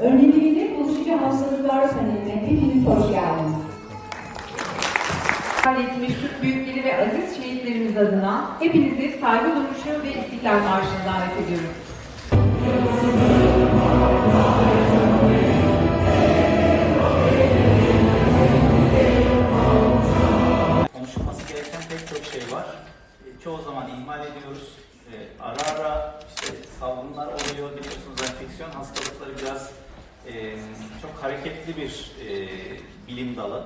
Önlemimize bulaşıcı hastalıklar paneline hepiniz hoş geldiniz. etmiş Türk büyükleri ve aziz şehitlerimiz adına hepinizi saygı duruşu ve istiklal marşına davet ediyorum. Konuşulması gereken pek çok şey var. E, Çoğu zaman ihmal ediyoruz. E, Ara ara salgınlar oluyor. Biliyorsunuz enfeksiyon hastalıkları biraz e, çok hareketli bir e, bilim dalı.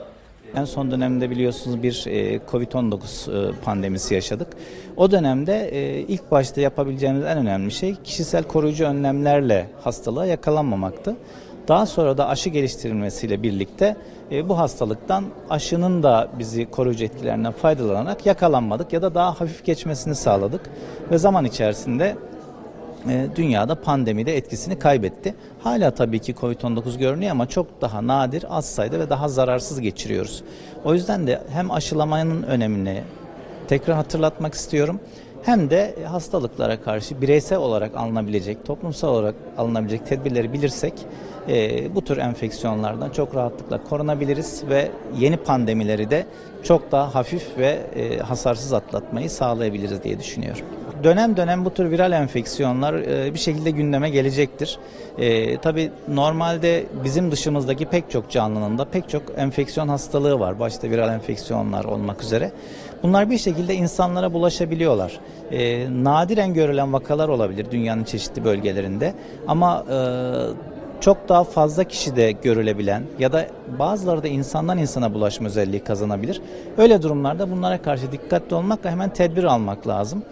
En son dönemde biliyorsunuz bir e, Covid-19 e, pandemisi yaşadık. O dönemde e, ilk başta yapabileceğimiz en önemli şey kişisel koruyucu önlemlerle hastalığa yakalanmamaktı. Daha sonra da aşı geliştirilmesiyle birlikte e, bu hastalıktan aşının da bizi koruyucu etkilerinden faydalanarak yakalanmadık ya da daha hafif geçmesini sağladık. Ve zaman içerisinde e, dünyada pandemide etkisini kaybetti. Hala tabii ki Covid-19 görünüyor ama çok daha nadir, az sayıda ve daha zararsız geçiriyoruz. O yüzden de hem aşılamanın önemini tekrar hatırlatmak istiyorum. Hem de hastalıklara karşı bireysel olarak alınabilecek, toplumsal olarak alınabilecek tedbirleri bilirsek e, bu tür enfeksiyonlardan çok rahatlıkla korunabiliriz ve yeni pandemileri de çok daha hafif ve e, hasarsız atlatmayı sağlayabiliriz diye düşünüyorum. Dönem dönem bu tür viral enfeksiyonlar e, bir şekilde gündeme gelecektir. E, tabii normalde bizim dışımızdaki pek çok canlının da pek çok enfeksiyon hastalığı var. Başta viral enfeksiyonlar olmak üzere. Bunlar bir şekilde insanlara bulaşabiliyorlar. E, nadiren görülen vakalar olabilir dünyanın çeşitli bölgelerinde. Ama çok daha fazla kişide görülebilen ya da bazıları da insandan insana bulaşma özelliği kazanabilir. Öyle durumlarda bunlara karşı dikkatli olmak ve hemen tedbir almak lazım.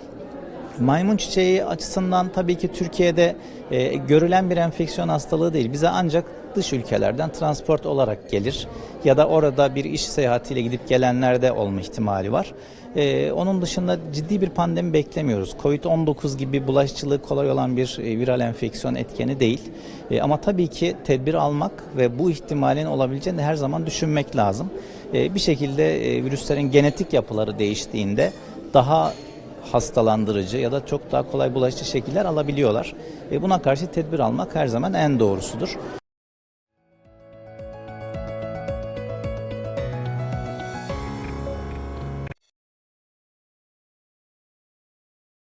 Maymun çiçeği açısından tabii ki Türkiye'de e, görülen bir enfeksiyon hastalığı değil. Bize ancak dış ülkelerden transport olarak gelir ya da orada bir iş seyahatiyle gidip gelenlerde olma ihtimali var. E, onun dışında ciddi bir pandemi beklemiyoruz. Covid-19 gibi bulaşıcılığı kolay olan bir e, viral enfeksiyon etkeni değil. E, ama tabii ki tedbir almak ve bu ihtimalin olabileceğini her zaman düşünmek lazım. E, bir şekilde e, virüslerin genetik yapıları değiştiğinde daha hastalandırıcı ya da çok daha kolay bulaşıcı şekiller alabiliyorlar. E buna karşı tedbir almak her zaman en doğrusudur.